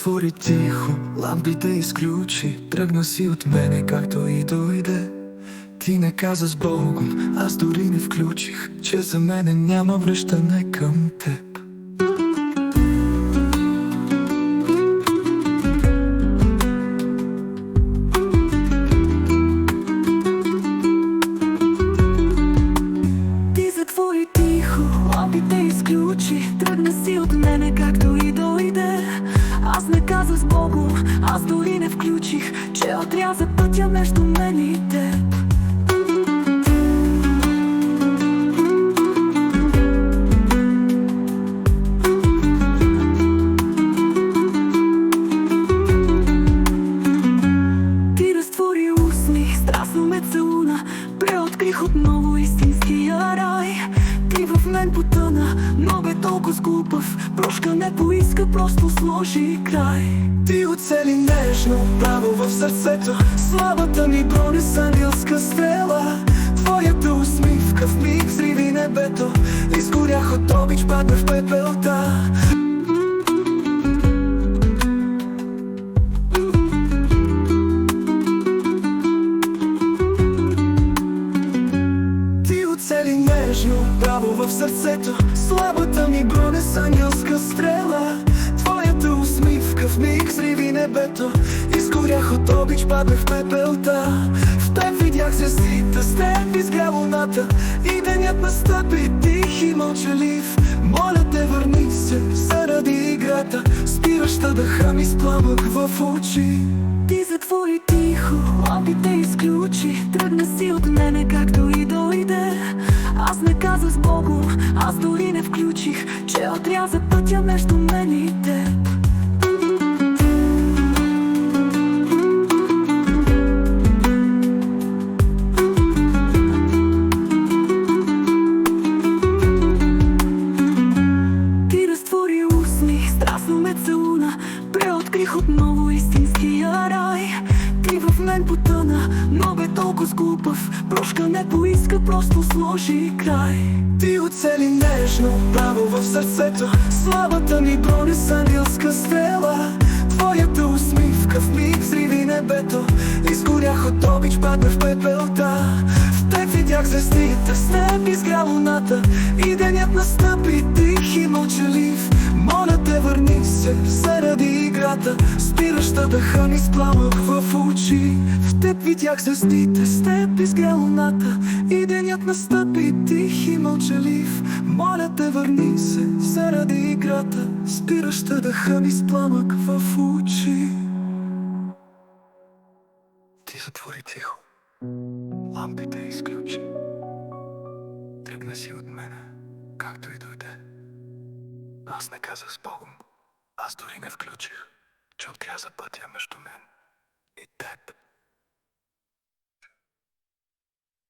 отвори тихо, лампите изключи, тръгна си от мене както и дойде. Ти не каза с Богом, аз дори не включих, че за мене няма връщане към теб. Аз не казах с Богом, аз дори не включих Че отряза пътя между мен и теб. Ти разтвори усмих, страстно ме целуна Преоткрих отново мен потъна, но бе толкова сглупав Прошка не поиска, просто сложи край. Ти оцели нежно, право в сърцето. Слабата ми броня с ангелска стрела Твоята усмивка в миг взриви небето. Изгорях от обич, падна в пепелта. Ти оцели нежно, право в сърцето. Слабата ми броня с ангелска стрела. Твоята усмивка в миг взриви небето. Изгорях от обич, паднах в пепелта. В теб видях звездите, с теб изгря луната И денят настъпи тих и мълчалив. Моля те върни се заради играта. Спираща дъха ми с пламък в очи. Ти затвори тихо, лампите изключи. Тръгна си от мене, както и дойде Аз не казах с Богом, аз дори не включих Че отряза пътя между мен и теб. Ти разтвори усмих, страстно ме целуна Преоткрих отново в потъна, но толкова сглупав Прошка не поиска, просто сложи край. Ти оцели нежно, право в сърцето. Слабата ми броня с ангелска стрела Твоята усмивка в миг взриви небето. Изгорях от обич, падна в пепелта. В теб видях звездите, с теб изгря луната. И денят настъпи тих и мълчалив. Моля те върни се заради играта. Спираща дъха ни с пламък в очи. В видях звездите, с теб изгря луната И денят настъпи тих и мълчалив. Моля те върни се заради играта Спираща дъха ми с пламък в очи. Ти затвори тихо. Лампите изключи. Тръгна си от мене, както и дойде. Аз не казах с Богом. Аз дори не включих, че отряза пътя между мен и теб